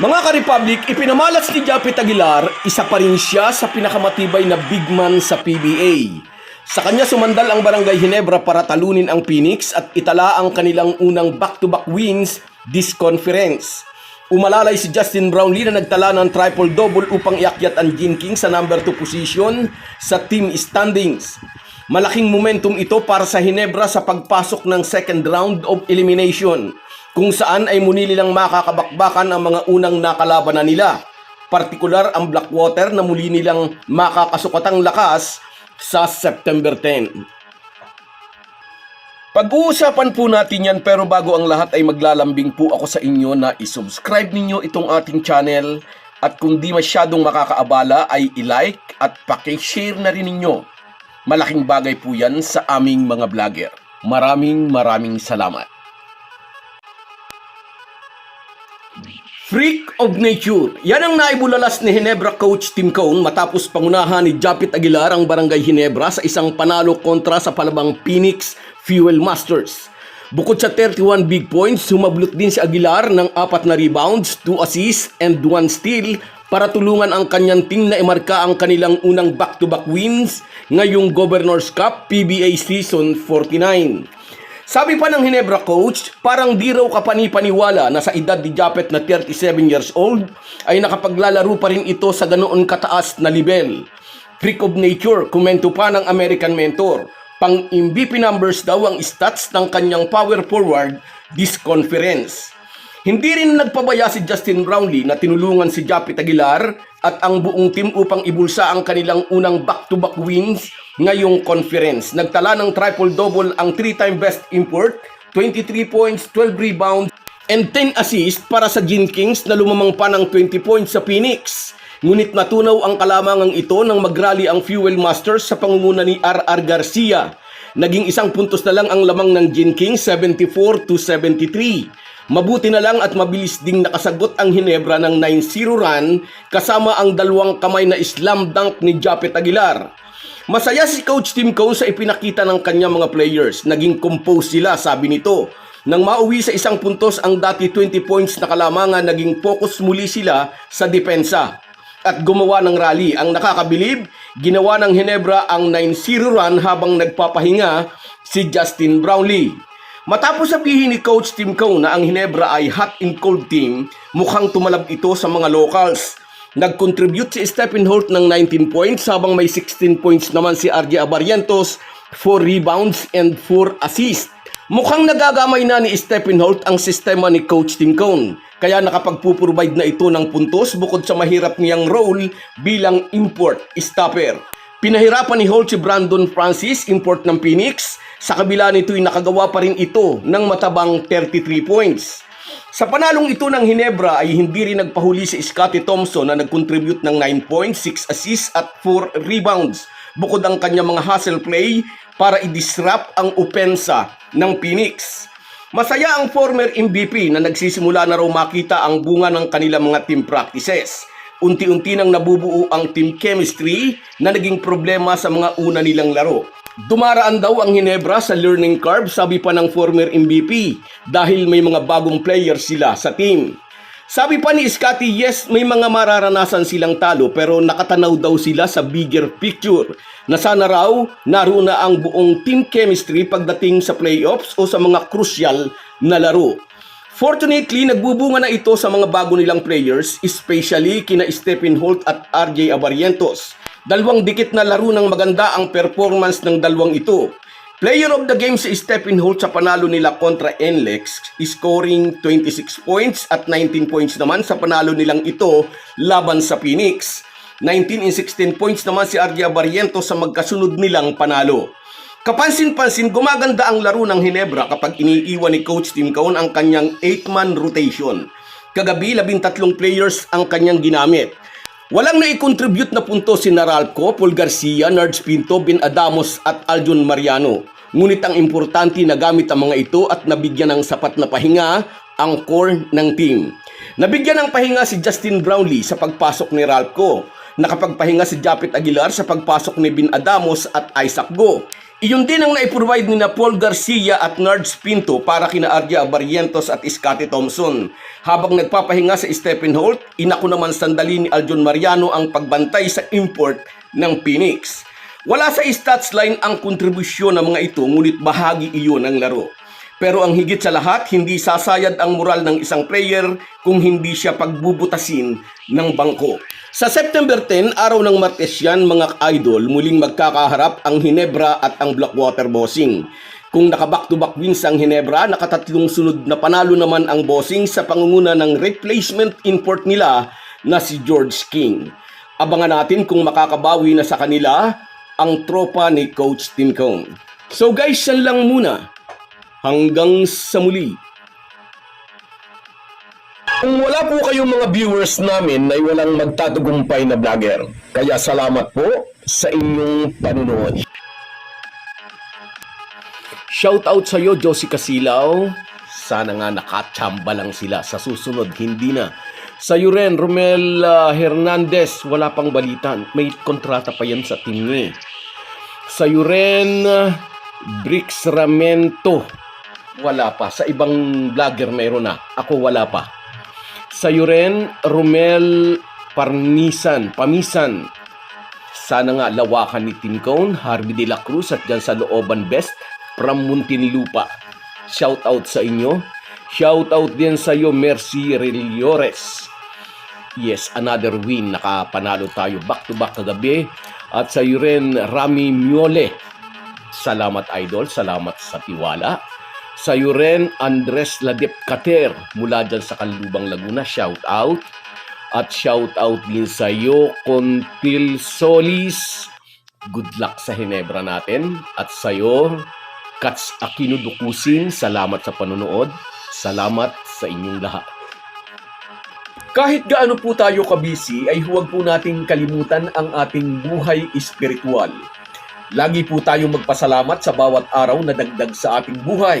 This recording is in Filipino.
Mga ka-Republic, ipinamalas ni Japit Aguilar, isa pa rin siya sa pinakamatibay na big man sa PBA. Sa kanya sumandal ang Barangay Ginebra para talunin ang Phoenix at itala ang kanilang unang back-to-back wins this conference. Umalalay si Justin Brownlee na nagtala ng triple-double upang iakyat ang Gene King sa number 2 position sa team standings. Malaking momentum ito para sa Hinebra sa pagpasok ng second round of elimination kung saan ay muli nilang makakabakbakan ang mga unang nakalabanan nila. Partikular ang Blackwater na muli nilang makakasukatang lakas sa September 10. Pag-uusapan po natin yan pero bago ang lahat ay maglalambing po ako sa inyo na isubscribe ninyo itong ating channel at kung di masyadong makakaabala ay i-like at pakishare na rin ninyo. Malaking bagay po yan sa aming mga vlogger. Maraming maraming salamat. Freak of Nature. Yan ang naibulalas ni Hinebra coach Tim Cone matapos pangunahan ni Japit Aguilar ang Barangay Hinebra sa isang panalo kontra sa palabang Phoenix Fuel Masters. Bukod sa 31 big points, sumablot din si Aguilar ng apat na rebounds, 2 assists, and 1 steal para tulungan ang kanyang team na imarka ang kanilang unang back-to-back wins ngayong Governor's Cup PBA Season 49. Sabi pa ng Hinebra coach, parang di raw kapanipaniwala na sa edad ni Japet na 37 years old ay nakapaglalaro pa rin ito sa ganoon kataas na level. Freak of nature, komento pa ng American mentor. Pang MVP numbers daw ang stats ng kanyang power forward this conference. Hindi rin nagpabaya si Justin Brownlee na tinulungan si Japit Aguilar at ang buong team upang ibulsa ang kanilang unang back-to-back wins ngayong conference. Nagtala ng triple-double ang three-time best import, 23 points, 12 rebounds, and 10 assists para sa Gin Kings na lumamang pa ng 20 points sa Phoenix. Ngunit natunaw ang kalamangang ito nang magrally ang Fuel Masters sa pangunguna ni R.R. Garcia. Naging isang puntos na lang ang lamang ng Gin Kings, 74 to 73. Mabuti na lang at mabilis ding nakasagot ang Hinebra ng 9-0 run kasama ang dalawang kamay na slam dunk ni Japet Aguilar. Masaya si Coach Tim Cone sa ipinakita ng kanyang mga players. Naging compose sila, sabi nito. Nang mauwi sa isang puntos ang dati 20 points na kalamangan, naging focus muli sila sa depensa. At gumawa ng rally. Ang nakakabilib, ginawa ng Hinebra ang 9-0 run habang nagpapahinga si Justin Brownlee. Matapos sabihin ni Coach Tim Cone na ang Hinebra ay hot and cold team, mukhang tumalab ito sa mga locals. Nag-contribute si Stephen Holt ng 19 points habang may 16 points naman si RJ Abarientos, 4 rebounds and 4 assists. Mukhang nagagamay na ni Stephen Holt ang sistema ni Coach Tim Cone. Kaya nakapagpuprovide na ito ng puntos bukod sa mahirap niyang role bilang import stopper. Pinahirapan ni Holt si Brandon Francis, import ng Phoenix. Sa kabila nito'y nakagawa pa rin ito ng matabang 33 points. Sa panalong ito ng Hinebra ay hindi rin nagpahuli si Scottie Thompson na nag-contribute ng 9 points, 6 assists at 4 rebounds. Bukod ang kanyang mga hustle play para i-disrupt ang opensa ng Phoenix. Masaya ang former MVP na nagsisimula na raw makita ang bunga ng kanilang mga team practices. Unti-unti nang nabubuo ang team chemistry na naging problema sa mga una nilang laro. Dumaraan daw ang Hinebra sa learning curve sabi pa ng former MVP dahil may mga bagong players sila sa team. Sabi pa ni Scotty, yes, may mga mararanasan silang talo pero nakatanaw daw sila sa bigger picture na sana raw naroon na ang buong team chemistry pagdating sa playoffs o sa mga crucial na laro. Fortunately, nagbubunga na ito sa mga bago nilang players, especially kina Stephen Holt at RJ Abarientos. Dalawang dikit na laro ng maganda ang performance ng dalawang ito. Player of the game si Stephen Holt sa panalo nila kontra NLEX, scoring 26 points at 19 points naman sa panalo nilang ito laban sa Phoenix. 19 and 16 points naman si RJ Abarientos sa magkasunod nilang panalo. Kapansin-pansin, gumaganda ang laro ng Hinebra kapag iniiwan ni Coach Tim Cone ang kanyang 8-man rotation. Kagabi, 13 players ang kanyang ginamit. Walang nai-contribute na punto si Naralco, Paul Garcia, Nards Pinto, Bin Adamos at Aljon Mariano. Ngunit ang importante na gamit ang mga ito at nabigyan ng sapat na pahinga ang core ng team. Nabigyan ng pahinga si Justin Brownlee sa pagpasok ni Ralpco. Nakapagpahinga si Japet Aguilar sa pagpasok ni Bin Adamos at Isaac Go. Iyon din ang naiprovide ni na Paul Garcia at Nards Pinto para kina Ardia Barrientos at Scotty Thompson. Habang nagpapahinga sa Stephen Holt, inako naman sandali ni Aljon Mariano ang pagbantay sa import ng Phoenix. Wala sa stats line ang kontribusyon ng mga ito ngunit bahagi iyon ng laro. Pero ang higit sa lahat, hindi sasayad ang moral ng isang player kung hindi siya pagbubutasin ng bangko. Sa September 10, araw ng Martes yan, mga idol, muling magkakaharap ang Hinebra at ang Blackwater Bossing. Kung naka-back-to-back wins ang Hinebra, nakatatlong sunod na panalo naman ang Bossing sa pangunguna ng replacement import nila na si George King. Abangan natin kung makakabawi na sa kanila ang tropa ni Coach Tim Cone. So guys, yan lang muna. Hanggang sa muli. Kung wala po kayong mga viewers namin ay walang magtatagumpay na vlogger. Kaya salamat po sa inyong panunood. Shout out sa iyo, Josie Casilaw. Sana nga nakachamba lang sila sa susunod, hindi na. Sa iyo rin, Romel ah, Hernandez, wala pang balitan. May kontrata pa yan sa team niya. eh. Sa iyo rin, ah, Brix Ramento, wala pa. Sa ibang vlogger mayroon na. Ako wala pa. Sa iyo rin, Romel Parnisan, Pamisan. Sana nga lawakan ni Tim Cone, Harvey De La Cruz at dyan sa Looban Best from Muntinlupa. Shout out sa inyo. Shout out din sa iyo, Mercy Reliores. Yes, another win. Nakapanalo tayo back-to-back kagabi. At sa iyo rin, Rami Miole. Salamat idol, salamat sa tiwala. Sa iyo rin, Andres Ladip Kater mula dyan sa Kalubang Laguna. Shout out. At shout out din sa iyo, Contil Solis. Good luck sa Hinebra natin. At sa iyo, Kats Aquino Dukusin. Salamat sa panonood. Salamat sa inyong lahat. Kahit gaano po tayo kabisi, ay huwag po nating kalimutan ang ating buhay espiritual. Lagi po tayong magpasalamat sa bawat araw na dagdag sa ating buhay.